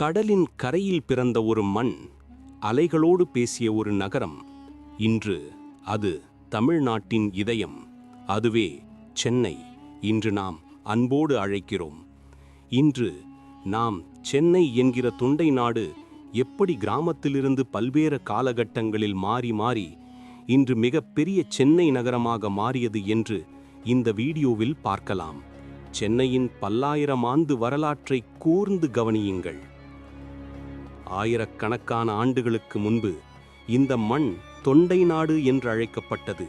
கடலின் கரையில் பிறந்த ஒரு மண் அலைகளோடு பேசிய ஒரு நகரம். இன்று அது தமிழ்நாட்டின் இதயம். அதுவே சென்னை இன்று நாம் அன்போடு அழைக்கிறோம். இன்று நாம் சென்னை என்கிற தொண்டை நாடு எப்படி கிராமத்திலிருந்து பல்வேறு காலகட்டங்களில் மாறி மாறி இன்று மிகப்பெரிய சென்னை நகரமாக மாறியது என்று இந்த வீடியோவில் பார்க்கலாம். சென்னையின் பல்லாயிரம் ஆண்டு வரலாற்றை கூர்ந்து கவனியுங்கள். ஆயிரக்கணக்கான ஆண்டுகளுக்கு முன்பு இந்த மண் தொண்டை நாடு என்று அழைக்கப்பட்டது.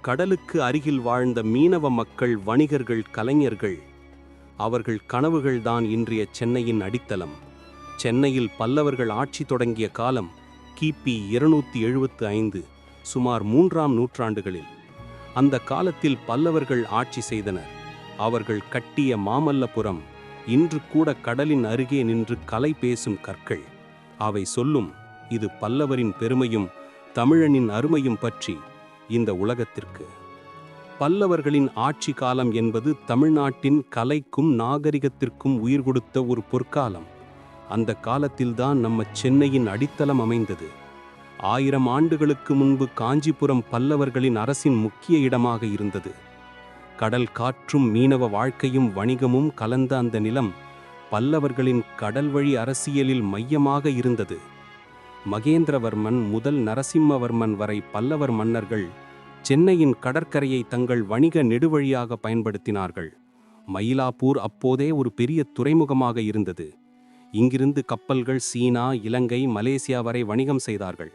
கடலுக்கு அருகில் வாழ்ந்த மீனவ மக்கள் வணிகர்கள் கலைஞர்கள் அவர்கள் கனவுகள்தான் இன்றைய சென்னையின் அடித்தளம். சென்னையில் பல்லவர்கள் ஆட்சி தொடங்கிய காலம் கிபி இருநூத்தி எழுபத்து ஐந்து சுமார் மூன்றாம் நூற்றாண்டுகளில். அந்த காலத்தில் பல்லவர்கள் ஆட்சி செய்தனர். அவர்கள் கட்டிய மாமல்லபுரம் இன்று கூட கடலின் அருகே நின்று கலை பேசும் கற்கள். அவை சொல்லும் இது பல்லவரின் பெருமையும் தமிழனின் அருமையும் பற்றி இந்த உலகத்திற்கு. பல்லவர்களின் ஆட்சி காலம் என்பது தமிழ்நாட்டின் கலைக்கும் நாகரிகத்திற்கும் உயிர் கொடுத்த ஒரு பொற்காலம். அந்த காலத்தில்தான் நம்ம சென்னையின் அடித்தளம் அமைந்தது. ஆயிரம் ஆண்டுகளுக்கு முன்பு காஞ்சிபுரம் பல்லவர்களின் அரசின் முக்கிய இடமாக இருந்தது. கடல் காற்றும் மீனவ வாழ்க்கையும் வணிகமும் கலந்த அந்த நிலம் பல்லவர்களின் கடல் வழி அரசியலில் மையமாக இருந்தது. மகேந்திரவர்மன் முதல் நரசிம்மவர்மன் வரை பல்லவர் மன்னர்கள் சென்னையின் கடற்கரையை தங்கள் வணிக நெடுவழியாக பயன்படுத்தினார்கள். மயிலாப்பூர் அப்போதே ஒரு பெரிய துறைமுகமாக இருந்தது. இங்கிருந்து கப்பல்கள் சீனா இலங்கை மலேசியா வரை வணிகம் செய்தார்கள்.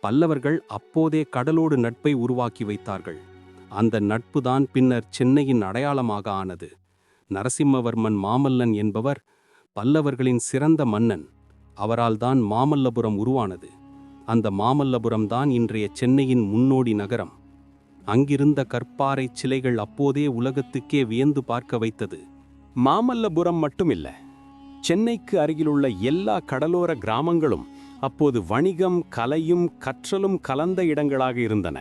பல்லவர்கள் அப்போதே கடலோடு நட்பை உருவாக்கி வைத்தார்கள். அந்த நட்புதான் பின்னர் சென்னையின் அடையாளமாக ஆனது. நரசிம்மவர்மன் மாமல்லன் என்பவர் பல்லவர்களின் சிறந்த மன்னன். அவரால் தான் மாமல்லபுரம் உருவானது. அந்த மாமல்லபுரம் தான் இன்றைய சென்னையின் முன்னோடி நகரம். அங்கிருந்த கற்பாறை சிலைகள் அப்போதே உலகத்துக்கே வியந்து பார்க்க வைத்தது. மாமல்லபுரம் மட்டுமில்ல சென்னைக்கு அருகிலுள்ள எல்லா கடலோர கிராமங்களும் அப்போது வணிகம் கலையும் கற்றலும் கலந்த இடங்களாக இருந்தன.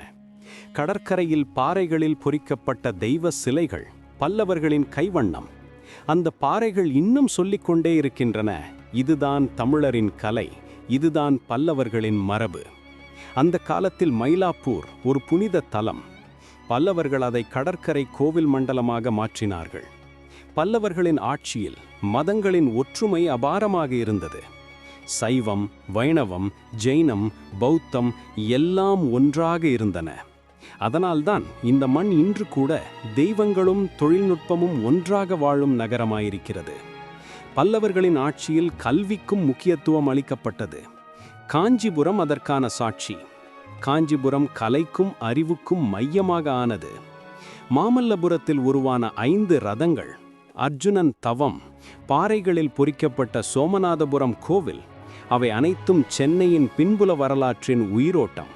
கடற்கரையில் பாறைகளில் பொறிக்கப்பட்ட தெய்வ சிலைகள் பல்லவர்களின் கைவண்ணம். அந்த பாறைகள் இன்னும் சொல்லிக்கொண்டே இருக்கின்றன. இதுதான் தமிழரின் கலை. இதுதான் பல்லவர்களின் மரபு. அந்த காலத்தில் மயிலாப்பூர் ஒரு புனித தலம். பல்லவர்கள் அதை கடற்கரை கோவில் மண்டலமாக மாற்றினார்கள். பல்லவர்களின் ஆட்சியில் மதங்களின் ஒற்றுமை அபாரமாக இருந்தது. சைவம் வைணவம் ஜெயினம் பௌத்தம் எல்லாம் ஒன்றாக இருந்தன. அதனால்தான் இந்த மண் இன்று கூட தெய்வங்களும் தொழில்நுட்பமும் ஒன்றாக வாழும் நகரமாயிருக்கிறது. பல்லவர்களின் ஆட்சியில் கல்விக்கும் முக்கியத்துவம் அளிக்கப்பட்டது. காஞ்சிபுரம் அதற்கான சாட்சி. காஞ்சிபுரம் கலைக்கும் அறிவுக்கும் மையமாக ஆனது. மாமல்லபுரத்தில் உருவான ஐந்து ரதங்கள் அர்ஜுனன் தவம் பாறைகளில் பொறிக்கப்பட்ட சோமநாதபுரம் கோவில் அவை அனைத்தும் சென்னையின் பின்புல வரலாற்றின் உயிரோட்டம்.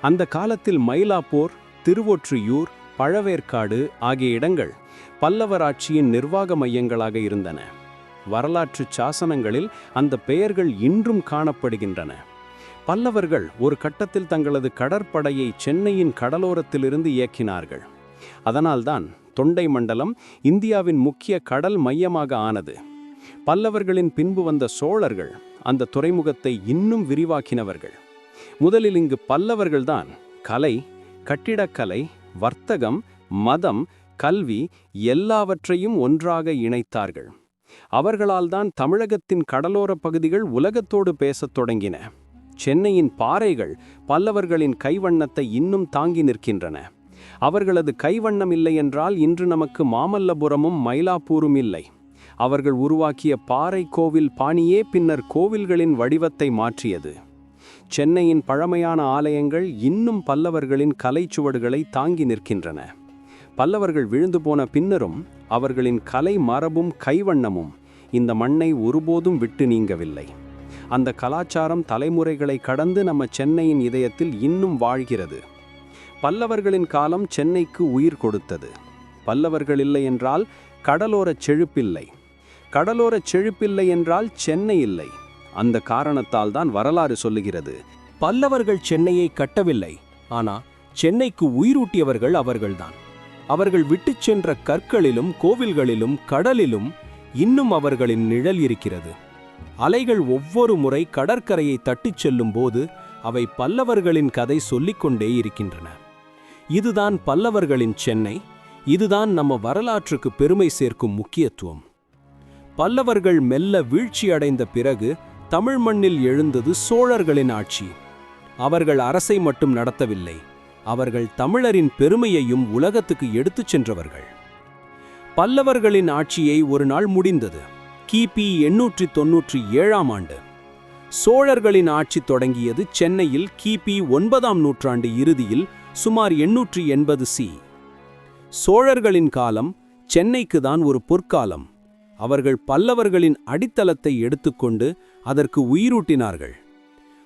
அந்த காலத்தில் மயிலாப்பூர் திருவொற்றியூர் பழவேற்காடு ஆகிய இடங்கள் பல்லவராட்சியின் நிர்வாக மையங்களாக இருந்தன. வரலாற்று சாசனங்களில் அந்த பெயர்கள் இன்றும் காணப்படுகின்றன. பல்லவர்கள் ஒரு கட்டத்தில் தங்களது கடற்படையை சென்னையின் கடலோரத்திலிருந்து இயக்கினார்கள். அதனால்தான் தொண்டை மண்டலம் இந்தியாவின் முக்கிய கடல் மையமாக ஆனது. பல்லவர்களின் பின்பு வந்த சோழர்கள் அந்த துறைமுகத்தை இன்னும் விரிவாக்கினவர்கள். முதலில் இங்கு பல்லவர்கள்தான் கலை கட்டிடக்கலை வர்த்தகம் மதம் கல்வி எல்லாவற்றையும் ஒன்றாக இணைத்தார்கள். அவர்களால்தான் தமிழகத்தின் கடலோர பகுதிகள் உலகத்தோடு பேசத் தொடங்கின. சென்னையின் பாறைகள் பல்லவர்களின் கைவண்ணத்தை இன்னும் தாங்கி நிற்கின்றன. அவர்களது கைவண்ணம் இல்லை என்றால் இன்று நமக்கு மாமல்லபுரமும் மயிலாப்பூரும் இல்லை. அவர்கள் உருவாக்கிய பாறை கோவில் பாணியே பின்னர் கோவில்களின் வடிவத்தை மாற்றியது. சென்னையின் பழமையான ஆலயங்கள் இன்னும் பல்லவர்களின் கலைச்சுவடுகளை தாங்கி நிற்கின்றன. பல்லவர்கள் விழுந்து போன பின்னரும் அவர்களின் கலை மரபும் கைவண்ணமும் இந்த மண்ணை ஒருபோதும் விட்டு நீங்கவில்லை. அந்த கலாச்சாரம் தலைமுறைகளை கடந்து நம்ம சென்னையின் இதயத்தில் இன்னும் வாழ்கிறது. பல்லவர்களின் காலம் சென்னைக்கு உயிர் கொடுத்தது. பல்லவர்கள் இல்லை என்றால் கடலோரச் செழுப்பில்லை. கடலோரச் செழுப்பில்லை என்றால் சென்னை இல்லை. அந்த காரணத்தால் தான் வரலாறு சொல்லுகிறது. பல்லவர்கள் சென்னையை கட்டவில்லை ஆனா சென்னைக்கு உயிரூட்டியவர்கள் அவர்கள்தான். அவர்கள் விட்டுச் சென்ற கற்களிலும் கோவில்களிலும் கடலிலும் இன்னும் அவர்களின் நிழல் இருக்கிறது. அலைகள் ஒவ்வொரு முறை கடற்கரையை தட்டிச் செல்லும் போது அவை பல்லவர்களின் கதை சொல்லிக்கொண்டே இருக்கின்றன. இதுதான் பல்லவர்களின் சென்னை இதுதான் நம்ம வரலாற்றுக்கு பெருமை சேர்க்கும் முக்கியத்துவம். பல்லவர்கள் மெல்ல வீழ்ச்சியடைந்த பிறகு தமிழ் மண்ணில் எழுந்தது சோழர்களின் ஆட்சி. அவர்கள் அரசை மட்டும் நடத்தவில்லை. அவர்கள் தமிழரின் பெருமையையும் உலகத்துக்கு எடுத்துச் சென்றவர்கள். பல்லவர்களின் ஆட்சியை ஒரு நாள் முடிந்தது. கிபி எண்ணூற்றி தொன்னூற்றி ஏழாம் ஆண்டு. சோழர்களின் ஆட்சி தொடங்கியது சென்னையில் கிபி ஒன்பதாம் நூற்றாண்டு இறுதியில் சுமார் எண்ணூற்றி எண்பது சி. சோழர்களின் காலம் சென்னைக்கு தான் ஒரு பொற்காலம். அவர்கள் பல்லவர்களின் அடித்தளத்தை எடுத்துக்கொண்டு அதற்கு உயிரூட்டினார்கள்.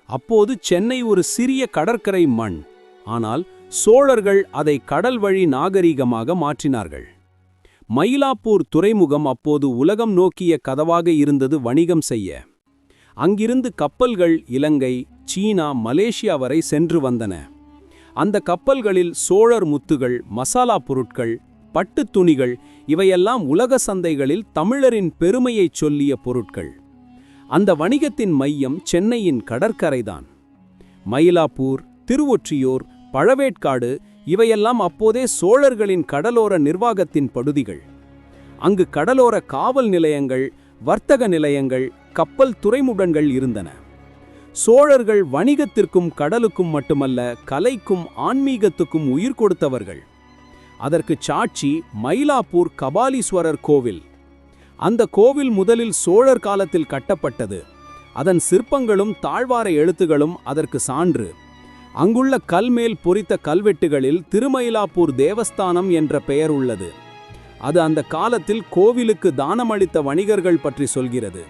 அப்போது சென்னை ஒரு சிறிய கடற்கரை மண். ஆனால் சோழர்கள் அதை கடல் வழி நாகரீகமாக மாற்றினார்கள். மயிலாப்பூர் துறைமுகம் அப்போது உலகம் நோக்கிய கதவாக இருந்தது வணிகம் செய்ய. அங்கிருந்து கப்பல்கள் இலங்கை சீனா மலேசியா வரை சென்று வந்தன. அந்த கப்பல்களில் சோழர் முத்துகள் மசாலா பொருட்கள் பட்டுத் துணிகள் இவையெல்லாம் உலக சந்தைகளில் தமிழரின் பெருமையைச் சொல்லிய பொருட்கள். அந்த வணிகத்தின் மையம் சென்னையின் கடற்கரைதான். மயிலாப்பூர் திருவொற்றியூர் பழவேட்காடு இவையெல்லாம் அப்போதே சோழர்களின் கடலோர நிர்வாகத்தின் படுதிகள். அங்கு கடலோர காவல் நிலையங்கள் வர்த்தக நிலையங்கள் கப்பல் துறைமுகங்கள் இருந்தன. சோழர்கள் வணிகத்திற்கும் கடலுக்கும் மட்டுமல்ல கலைக்கும் ஆன்மீகத்துக்கும் உயிர் கொடுத்தவர்கள். அதற்கு சாட்சி மயிலாப்பூர் கபாலீஸ்வரர் கோவில். அந்த கோவில் முதலில் சோழர் காலத்தில் கட்டப்பட்டது. அதன் சிற்பங்களும் தாழ்வார எழுத்துகளும் அதற்கு சான்று. அங்குள்ள கல்மேல் பொறித்த கல்வெட்டுகளில் திருமயிலாப்பூர் தேவஸ்தானம் என்ற பெயர் உள்ளது. அது அந்த காலத்தில் கோவிலுக்கு தானமளித்த வணிகர்கள் பற்றி சொல்கிறது.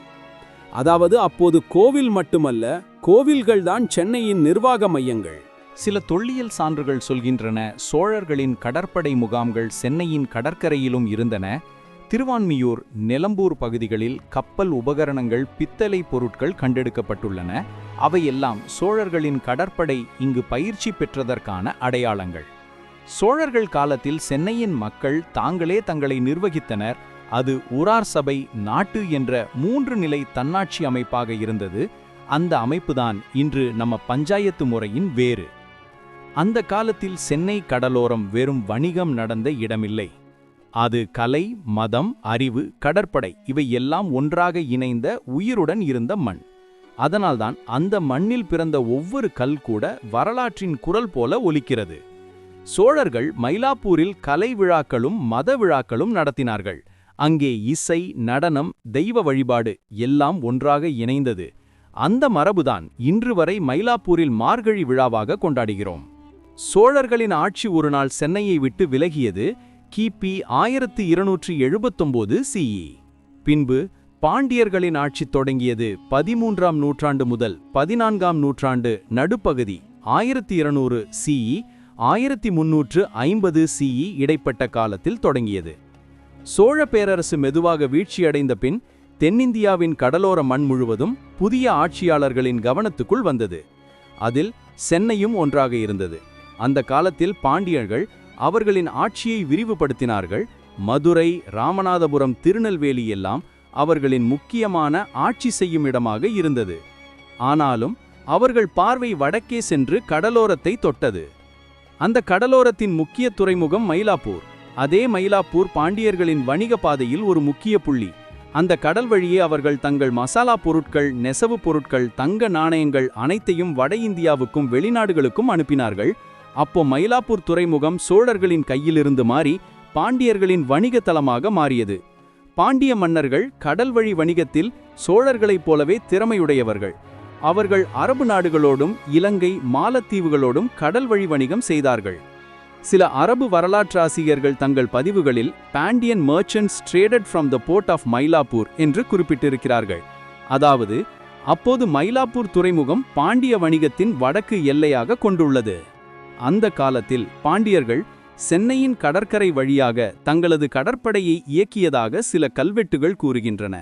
அதாவது அப்போது கோவில் மட்டுமல்ல கோவில்கள்தான் சென்னையின் நிர்வாக மையங்கள். சில தொல்லியல் சான்றுகள் சொல்கின்றன சோழர்களின் கடற்படை முகாம்கள் சென்னையின் கடற்கரையிலும் இருந்தன திருவான்மியூர் நிலம்பூர் பகுதிகளில் கப்பல் உபகரணங்கள் பித்தளை பொருட்கள் கண்டெடுக்கப்பட்டுள்ளன. அவையெல்லாம் சோழர்களின் கடற்படை இங்கு பயிற்சி பெற்றதற்கான அடையாளங்கள். சோழர்கள் காலத்தில் சென்னையின் மக்கள் தாங்களே தங்களை நிர்வகித்தனர். அது உரார் சபை நாட்டு என்ற மூன்று நிலை தன்னாட்சி அமைப்பாக இருந்தது. அந்த அமைப்புதான் இன்று நம்ம பஞ்சாயத்து முறையின் வேறு. அந்த காலத்தில் சென்னை கடலோரம் வெறும் வணிகம் நடந்த இடமில்லை. அது கலை மதம் அறிவு கடற்படை இவை எல்லாம் ஒன்றாக இணைந்த உயிருடன் இருந்த மண். அதனால்தான் அந்த மண்ணில் பிறந்த ஒவ்வொரு கல் கூட வரலாற்றின் குரல் போல ஒலிக்கிறது. சோழர்கள் மயிலாப்பூரில் கலை விழாக்களும் மத விழாக்களும் நடத்தினார்கள். அங்கே இசை நடனம் தெய்வ வழிபாடு எல்லாம் ஒன்றாக இணைந்தது. அந்த மரபுதான் இன்று வரை மயிலாப்பூரில் மார்கழி விழாவாக கொண்டாடுகிறோம். சோழர்களின் ஆட்சி ஒரு நாள் சென்னையை விட்டு விலகியது கிபி ஆயிரத்து இருநூற்றி எழுபத்தொம்போது சிஇ. பின்பு பாண்டியர்களின் ஆட்சி தொடங்கியது பதிமூன்றாம் நூற்றாண்டு முதல் பதினான்காம் நூற்றாண்டு நடுப்பகுதி ஆயிரத்தி இருநூறு சிஇ ஆயிரத்தி முன்னூற்று ஐம்பது சிஇ இடைப்பட்ட காலத்தில் தொடங்கியது. சோழ பேரரசு மெதுவாக வீழ்ச்சியடைந்த பின் தென்னிந்தியாவின் கடலோர மண் முழுவதும் புதிய ஆட்சியாளர்களின் கவனத்துக்குள் வந்தது. அதில் சென்னையும் ஒன்றாக இருந்தது. அந்த காலத்தில் பாண்டியர்கள் அவர்களின் ஆட்சியை விரிவுபடுத்தினார்கள். மதுரை ராமநாதபுரம் திருநெல்வேலி எல்லாம் அவர்களின் முக்கியமான ஆட்சி செய்யும் இடமாக இருந்தது. ஆனாலும் அவர்கள் பார்வை வடக்கே சென்று கடலோரத்தை தொட்டது. அந்த கடலோரத்தின் முக்கிய துறைமுகம் மயிலாப்பூர். அதே மயிலாப்பூர் பாண்டியர்களின் வணிக பாதையில் ஒரு முக்கிய புள்ளி. அந்த கடல் வழியே அவர்கள் தங்கள் மசாலா பொருட்கள் நெசவு பொருட்கள் தங்க நாணயங்கள் அனைத்தையும் வட இந்தியாவுக்கும் வெளிநாடுகளுக்கும் அனுப்பினார்கள். அப்போ மயிலாப்பூர் துறைமுகம் சோழர்களின் கையிலிருந்து மாறி பாண்டியர்களின் வணிக தலமாக மாறியது. பாண்டிய மன்னர்கள் கடல் வழி வணிகத்தில் சோழர்களைப் போலவே திறமையுடையவர்கள். அவர்கள் அரபு நாடுகளோடும் இலங்கை மாலத்தீவுகளோடும் கடல் வழி வணிகம் செய்தார்கள். சில அரபு வரலாற்றாசிரியர்கள் தங்கள் பதிவுகளில் Pandian merchants traded from the port of Mylapore என்று குறிப்பிட்டிருக்கிறார்கள். அதாவது அப்போது மயிலாப்பூர் துறைமுகம் பாண்டிய வணிகத்தின் வடக்கு எல்லையாக கொண்டுள்ளது. அந்த காலத்தில் பாண்டியர்கள் சென்னையின் கடற்கரை வழியாக தங்களது கடற்படையை இயக்கியதாக சில கல்வெட்டுகள் கூறுகின்றன.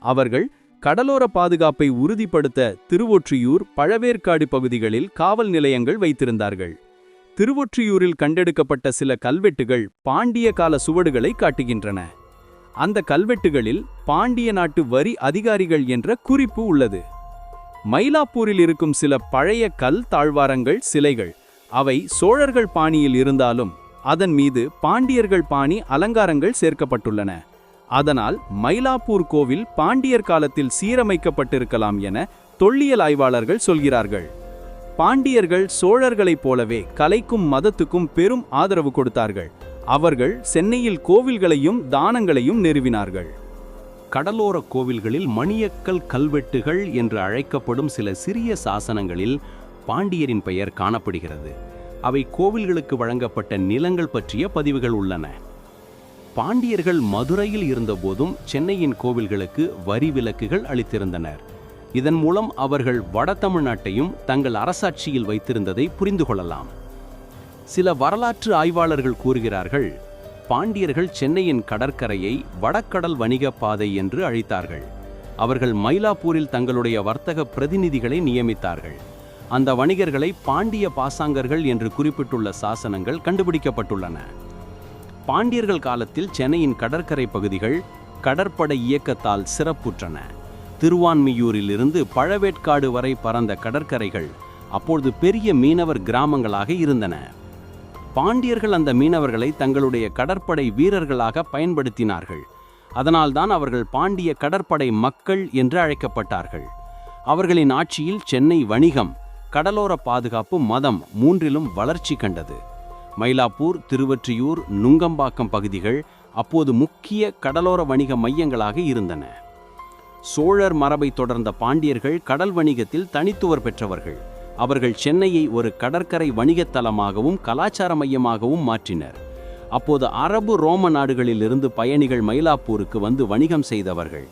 அவர்கள் கடலோர பாதுகாப்பை உறுதிப்படுத்த திருவொற்றியூர் பழவேற்காடு பகுதிகளில் காவல் நிலையங்கள் வைத்திருந்தார்கள். திருவொற்றியூரில் கண்டெடுக்கப்பட்ட சில கல்வெட்டுகள் பாண்டிய கால சுவடுகளை காட்டுகின்றன. அந்த கல்வெட்டுகளில் பாண்டிய நாட்டு வரி அதிகாரிகள் என்ற குறிப்பு உள்ளது. மயிலாப்பூரில் இருக்கும் சில பழைய கல் தாழ்வாரங்கள் சிலைகள் அவை சோழர்கள் பாணியில் இருந்தாலும் அதன் மீது பாண்டியர்கள் பாணி அலங்காரங்கள் சேர்க்கப்பட்டுள்ளன. அதனால் மயிலாப்பூர் கோவில் பாண்டியர் காலத்தில் சீரமைக்கப்பட்டிருக்கலாம் என தொல்லியல் ஆய்வாளர்கள் சொல்கிறார்கள். பாண்டியர்கள் சோழர்களைப் போலவே கலைக்கும் மதத்துக்கும் பெரும் ஆதரவு கொடுத்தார்கள். அவர்கள் சென்னையில் கோவில்களையும் தானங்களையும் நிறுவினார்கள். கடலோர கோவில்களில் மணியக்கல் கல்வெட்டுகள் என்று அழைக்கப்படும் சில சிறிய சாசனங்களில் பாண்டியரின் பெயர் காணப்படுகிறது. அவை கோவில்களுக்கு வழங்கப்பட்ட நிலங்கள் பற்றிய பதிவுகள் உள்ளன. பாண்டியர்கள் மதுரையில் இருந்தபோதும் சென்னையின் கோவில்களுக்கு வரி விலக்குகள் அளித்திருந்தனர். இதன் மூலம் அவர்கள் வட தமிழ்நாட்டையும் தங்கள் அரசாட்சியில் வைத்திருந்ததை புரிந்து கொள்ளலாம். சில வரலாற்று ஆய்வாளர்கள் கூறுகிறார்கள் பாண்டியர்கள் சென்னையின் கடற்கரையை வடக்கடல் வணிக பாதை என்று அழைத்தார்கள். அவர்கள் மயிலாப்பூரில் தங்களுடைய வர்த்தக பிரதிநிதிகளை நியமித்தார்கள். அந்த வணிகர்களை பாண்டிய பாசாங்கர்கள் என்று குறிப்பிட்டுள்ள சாசனங்கள் கண்டுபிடிக்கப்பட்டுள்ளன. பாண்டியர்கள் காலத்தில் சென்னையின் கடற்கரை பகுதிகள் கடற்படை இயக்கத்தால் சிறப்புற்றன. திருவான்மியூரிலிருந்து பழவேட்காடு வரை பறந்த கடற்கரைகள் அப்பொழுது பெரிய மீனவர் கிராமங்களாக இருந்தன. பாண்டியர்கள் அந்த மீனவர்களை தங்களுடைய கடற்படை வீரர்களாக பயன்படுத்தினார்கள். அதனால்தான் அவர்கள் பாண்டிய கடற்படை மக்கள் என்று அழைக்கப்பட்டார்கள். அவர்களின் ஆட்சியில் சென்னை வணிகம் கடலோர பாதுகாப்பு மதம் மூன்றிலும் வளர்ச்சி கண்டது. மயிலாப்பூர் திருவற்றியூர் நுங்கம்பாக்கம் பகுதிகள் அப்போது முக்கிய கடலோர வணிக மையங்களாக இருந்தன. சோழர் மரபை தொடர்ந்த பாண்டியர்கள் கடல் வணிகத்தில் தனித்துவர் பெற்றவர்கள். அவர்கள் சென்னையை ஒரு கடற்கரை வணிகத் தலமாகவும் கலாச்சார மையமாகவும் மாற்றினர். அப்போது அரபு ரோம நாடுகளிலிருந்து பயணிகள் மயிலாப்பூருக்கு வந்து வணிகம் செய்தவர்கள்.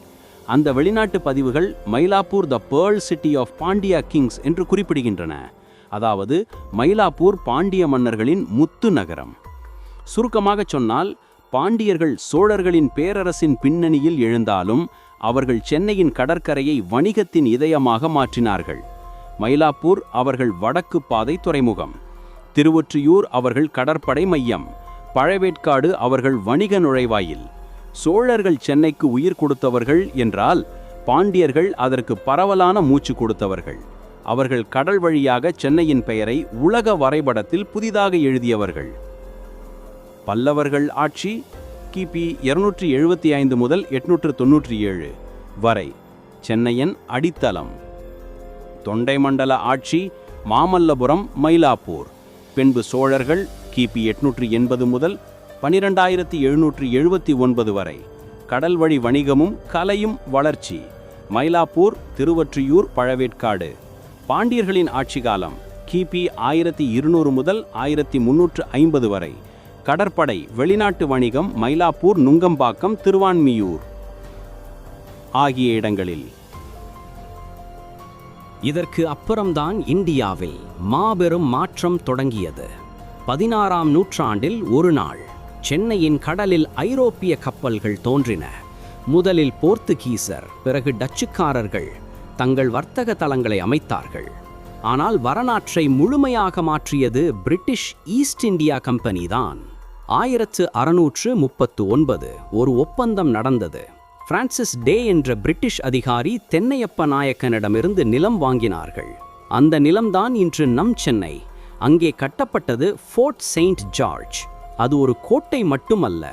அந்த வெளிநாட்டு பதிவுகள் Mylapore the pearl city of Pandya kings என்று குறிப்பிடுகின்றன. அதாவது மயிலாப்பூர் பாண்டிய மன்னர்களின் முத்து நகரம். சுருக்கமாகச் சொன்னால் பாண்டியர்கள் சோழர்களின் பேரரசின் பின்னணியில் எழுந்தாலும் அவர்கள் சென்னையின் கடற்கரையை வணிகத்தின் இதயமாக மாற்றினார்கள். மயிலாப்பூர் அவர்கள் வடக்கு பாதை துறைமுகம். திருவொற்றியூர் அவர்கள் கடற்படை மையம். பழவேட்காடு அவர்கள் வணிக நுழைவாயில். சோழர்கள் சென்னைக்கு உயிர் கொடுத்தவர்கள் என்றால் பாண்டியர்கள் அதற்கு பரவலான மூச்சு கொடுத்தவர்கள். அவர்கள் கடல் வழியாக சென்னையின் பெயரை உலக வரைபடத்தில் புதிதாக எழுதியவர்கள். பல்லவர்கள் ஆட்சி கிபி இருநூற்றி எழுபத்தி ஐந்து முதல் எட்நூற்று தொன்னூற்றி ஏழு வரை சென்னையின் அடித்தளம். தொண்டை மண்டல ஆட்சி மாமல்லபுரம் மயிலாப்பூர். பின்பு சோழர்கள் கிபி எட்நூற்றி எண்பது முதல் பனிரெண்டாயிரத்தி எழுநூற்றி எழுபத்தி ஒன்பது வரை. கடல் வழி வணிகமும் கலையும் வளர்ச்சி. மயிலாப்பூர் திருவொற்றியூர் பழவேற்காடு. பாண்டியர்களின் ஆட்சி காலம் கிபி ஆயிரத்தி இருநூறு முதல் ஆயிரத்தி முன்னூற்று ஐம்பது வரை. கடற்படை வெளிநாட்டு வணிகம் மயிலாப்பூர் நுங்கம்பாக்கம் திருவான்மியூர். ஆகிய இடங்களில். இதற்கு அப்புறம்தான் இந்தியாவில் மாபெரும் மாற்றம் தொடங்கியது. பதினாறாம் நூற்றாண்டில் ஒரு நாள். சென்னையின் கடலில் ஐரோப்பிய கப்பல்கள் தோன்றின. முதலில் போர்த்துகீசர் பிறகு டச்சுக்காரர்கள் தங்கள் வர்த்தக தளங்களை அமைத்தார்கள். ஆனால் வரலாற்றை முழுமையாக மாற்றியது பிரிட்டிஷ் ஈஸ்ட் இந்தியா கம்பெனி தான். ஆயிரத்து அறுநூற்று முப்பத்து ஒன்பது ஒரு ஒப்பந்தம் நடந்தது. பிரான்சிஸ் டே என்ற பிரிட்டிஷ் அதிகாரி தென்னையப்ப நாயக்கனிடமிருந்து நிலம் வாங்கினார்கள். அந்த நிலம்தான் இன்று நம் சென்னை. அங்கே கட்டப்பட்டது ஃபோர்ட் செயின்ட் ஜார்ஜ். அது ஒரு கோட்டை மட்டுமல்ல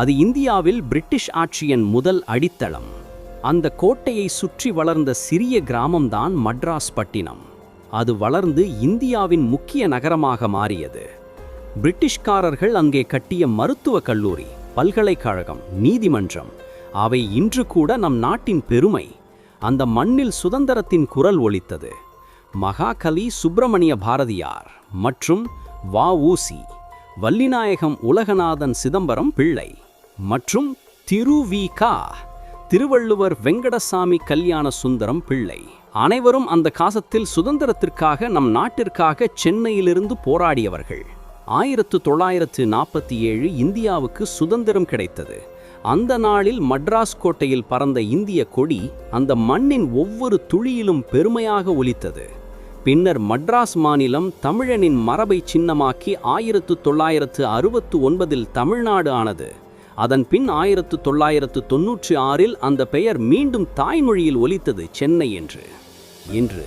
அது இந்தியாவில் பிரிட்டிஷ் ஆட்சியின் முதல் அடித்தளம். அந்த கோட்டையை சுற்றி வளர்ந்த சிறிய கிராமம்தான் மட்ராஸ் பட்டினம். அது வளர்ந்து இந்தியாவின் முக்கிய நகரமாக மாறியது. பிரிட்டிஷ்காரர்கள் அங்கே கட்டிய மருத்துவக் கல்லூரி பல்கலைக்கழகம் நீதிமன்றம் அவை இன்று கூட நம் நாட்டின் பெருமை. அந்த மண்ணில் சுதந்திரத்தின் குரல் ஒலித்தது. மகாகலி சுப்பிரமணிய பாரதியார் மற்றும் வ ஊசி வள்ளிநாயகம் உலகநாதன் சிதம்பரம் பிள்ளை மற்றும் திருவிகா திருவள்ளுவர் வெங்கடசாமி கல்யாண சுந்தரம் பிள்ளை. அனைவரும் அந்த காசத்தில் சுதந்திரத்திற்காக நம் நாட்டிற்காக சென்னையிலிருந்து போராடியவர்கள். ஆயிரத்து தொள்ளாயிரத்து நாற்பத்தி ஏழு இந்தியாவுக்கு சுதந்திரம் கிடைத்தது. அந்த நாளில் மட்ராஸ் கோட்டையில் பறந்த இந்திய கொடி அந்த மண்ணின் ஒவ்வொரு துளியிலும் பெருமையாக ஒலித்தது. பின்னர் மட்ராஸ் மாநிலம் தமிழனின் மரபை சின்னமாக்கி ஆயிரத்து தொள்ளாயிரத்து அறுபத்து ஒன்பதில் தமிழ்நாடு ஆனது. அதன் பின் ஆயிரத்து தொள்ளாயிரத்து தொன்னூற்றி ஆறில் அந்த பெயர் மீண்டும் தாய்மொழியில் ஒலித்தது சென்னை என்று. இன்று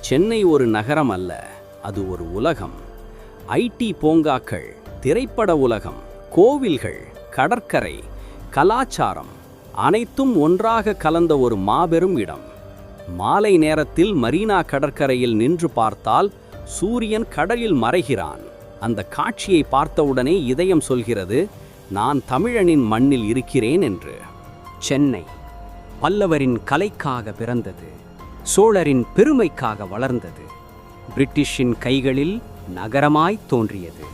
சென்னை ஒரு நகரம் அல்ல அது ஒரு உலகம். ஐடி பூங்காக்கள் திரைப்பட உலகம் கோவில்கள் கடற்கரை கலாச்சாரம் அனைத்தும் ஒன்றாக கலந்த ஒரு மாபெரும் இடம். மாலை நேரத்தில் மரீனா கடற்கரையில் நின்று பார்த்தால் சூரியன் கடலில் மறைகிறான். அந்த காட்சியை பார்த்தவுடனே இதயம் சொல்கிறது நான் தமிழனின் மண்ணில் இருக்கிறேன் என்று. சென்னை பல்லவரின் கலைக்காக பிறந்தது சோழரின் பெருமைக்காக வளர்ந்தது பிரிட்டிஷின் கைகளில் நகரமாய் தோன்றியது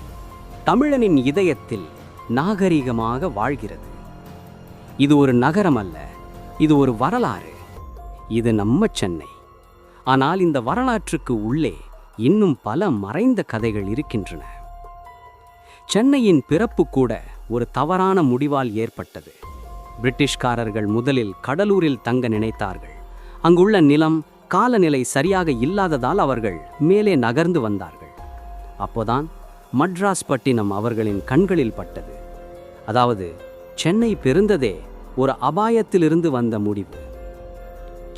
தமிழனின் இதயத்தில் நாகரிகமாக வாழ்கிறது. இது ஒரு நகரம் அல்ல இது ஒரு வரலாறு. இது நம்ம சென்னை. ஆனால் இந்த வரலாற்றுக்கு உள்ளே இன்னும் பல மறைந்த கதைகள் இருக்கின்றன. சென்னையின் பிறப்பு கூட ஒரு தவறான முடிவால் ஏற்பட்டது. பிரிட்டிஷ்காரர்கள் முதலில் கடலூரில் தங்க நினைத்தார்கள். அங்குள்ள நிலம் காலநிலை சரியாக இல்லாததால் அவர்கள் மேலே நகர்ந்து வந்தார்கள். அப்போதான் மட்ராஸ் பட்டினம் அவர்களின் கண்களில் பட்டது. அதாவது சென்னை பிறந்ததே ஒரு அபாயத்திலிருந்து வந்த முடிவு.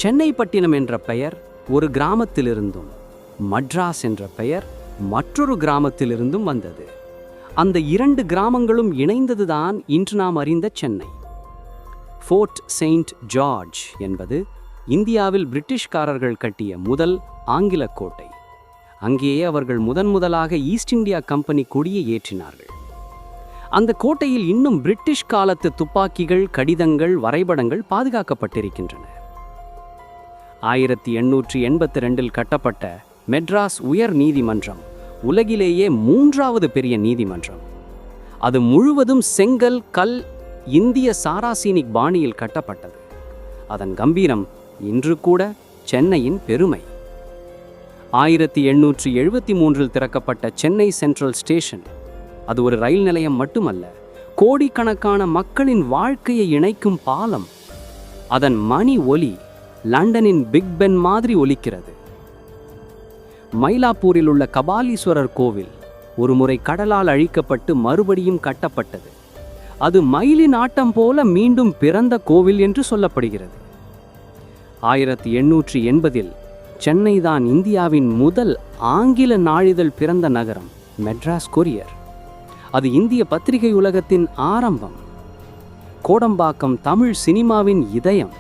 சென்னை பட்டினம் என்ற பெயர் ஒரு கிராமத்திலிருந்தும் மட்ராஸ் என்ற பெயர் மற்றொரு கிராமத்திலிருந்தும் வந்தது. அந்த இரண்டு கிராமங்களும் இணைந்ததுதான் இன்று நாம் அறிந்த சென்னை. ஃபோர்ட் செயின்ட் ஜார்ஜ் என்பது இந்தியாவில் பிரிட்டிஷ்காரர்கள் கட்டிய முதல் ஆங்கில கோட்டை. அங்கேயே அவர்கள் முதன் முதலாக ஈஸ்ட் இந்தியா கம்பெனி கொடியை ஏற்றினார்கள். அந்த கோட்டையில் இன்னும் பிரிட்டிஷ் காலத்து துப்பாக்கிகள் கடிதங்கள் வரைபடங்கள் பாதுகாக்கப்பட்டிருக்கின்றன. ஆயிரத்தி எண்ணூற்றி எண்பத்தி ரெண்டில் கட்டப்பட்ட மெட்ராஸ் உயர் நீதிமன்றம் உலகிலேயே மூன்றாவது பெரிய நீதிமன்றம். அது முழுவதும் செங்கல் கல் இந்திய சாராசீனிக் பாணியில் கட்டப்பட்டது. அதன் கம்பீரம் இன்று கூட சென்னையின் பெருமை. ஆயிரத்தி எண்ணூற்றி எழுபத்தி மூன்றில் திறக்கப்பட்ட சென்னை சென்ட்ரல் ஸ்டேஷன் அது ஒரு ரயில் நிலையம் மட்டுமல்ல கோடிக்கணக்கான மக்களின் வாழ்க்கையை இணைக்கும் பாலம். அதன் மணி ஒலி லண்டனின் பிக் பென் மாதிரி ஒலிக்கிறது. மயிலாப்பூரில் உள்ள கபாலீஸ்வரர் கோவில் ஒருமுறை கடலால் அழிக்கப்பட்டு மறுபடியும் கட்டப்பட்டது. அது மயிலின் ஆட்டம் போல மீண்டும் பிறந்த கோவில் என்று சொல்லப்படுகிறது. ஆயிரத்தி எண்ணூற்றி எண்பதில் சென்னை தான் இந்தியாவின் முதல் ஆங்கில நாளிதழ் பிறந்த நகரம் மெட்ராஸ் கொரியர். அது இந்திய பத்திரிகை உலகத்தின் ஆரம்பம். கோடம்பாக்கம் தமிழ் சினிமாவின் இதயம்.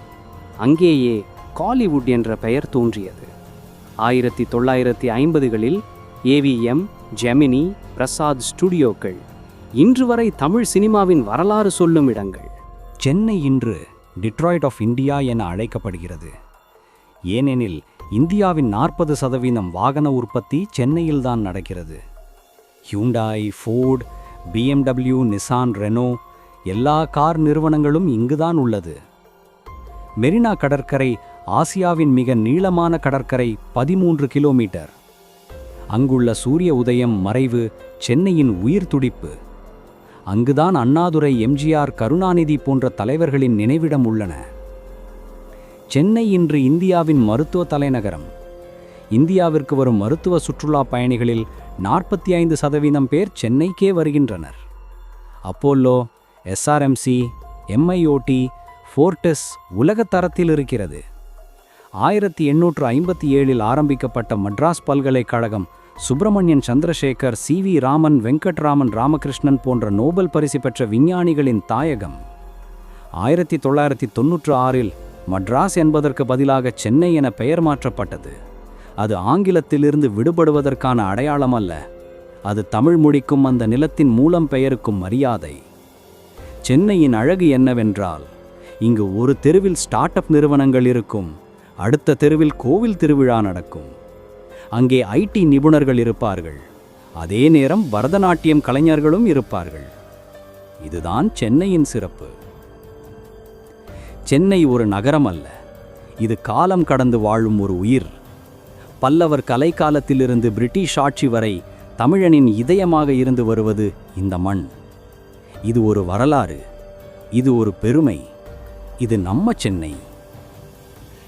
அங்கேயே காலிவுட் என்ற பெயர் தோன்றியது. ஆயிரத்தி தொள்ளாயிரத்தி ஐம்பதுகளில் ஏவிஎம் ஜெமினி பிரசாத் ஸ்டுடியோக்கள் இன்று வரை தமிழ் சினிமாவின் வரலாறு சொல்லும் இடங்கள். சென்னை இன்று டிட்ராய்ட் ஆஃப் இந்தியா என அழைக்கப்படுகிறது. ஏனெனில் இந்தியாவின் நாற்பது சதவீதம் வாகன உற்பத்தி சென்னையில்தான் நடக்கிறது. Hyundai Ford BMW Nissan Renault எல்லா கார் நிறுவனங்களும் இங்குதான் உள்ளது. மெரினா கடற்கரை ஆசியாவின் மிக நீளமான கடற்கரை பதிமூன்று கிலோமீட்டர். அங்குள்ள சூரிய உதயம் மறைவு சென்னையின் உயிர் துடிப்பு. அங்குதான் அண்ணாதுரை எம்ஜிஆர் கருணாநிதி போன்ற தலைவர்களின் நினைவிடம் உள்ளன. சென்னை இன்று இந்தியாவின் மருத்துவ தலைநகரம். இந்தியாவிற்கு வரும் மருத்துவ சுற்றுலா பயணிகளில் நாற்பத்தி ஐந்து சதவீதம் பேர் சென்னைக்கே வருகின்றனர். அப்போல்லோ எஸ்ஆர்எம்சி எம்ஐஓடி ஃபோர்டஸ் உலகத் தரத்தில் இருக்கிறது. ஆயிரத்தி எண்ணூற்று ஐம்பத்தி ஏழில் ஆரம்பிக்கப்பட்ட மட்ராஸ் பல்கலைக்கழகம் சுப்பிரமணியன் சந்திரசேகர் சி வி ராமன் வெங்கட்ராமன் ராமகிருஷ்ணன் போன்ற நோபல் பரிசு பெற்ற விஞ்ஞானிகளின் தாயகம். ஆயிரத்தி தொள்ளாயிரத்தி தொன்னூற்று ஆறில் மட்ராஸ் என்பதற்கு பதிலாக சென்னை என பெயர் மாற்றப்பட்டது. அது ஆங்கிலத்திலிருந்து விடுபடுவதற்கான அடையாளம் அல்ல அது தமிழ் மொழிக்கும் அந்த நிலத்தின் மூலம் பெயருக்கும் மரியாதை. சென்னையின் அழகு என்னவென்றால் இங்கு ஒரு தெருவில் ஸ்டார்ட் அப் நிறுவனங்கள் இருக்கும் அடுத்த தெருவில் கோவில் திருவிழா நடக்கும். அங்கே ஐடி நிபுணர்கள் இருப்பார்கள். அதே நேரம் பரதநாட்டியம் கலைஞர்களும் இருப்பார்கள். இதுதான் சென்னையின் சிறப்பு. சென்னை ஒரு நகரம் அல்ல. இது காலம் கடந்து வாழும் ஒரு உயிர். பல்லவர் கலைக்காலத்திலிருந்து பிரிட்டிஷ் ஆட்சி வரை தமிழனின் இதயமாக இருந்து வருவது இந்த மண். இது ஒரு வரலாறு. இது ஒரு பெருமை. இது நம்ம சென்னை.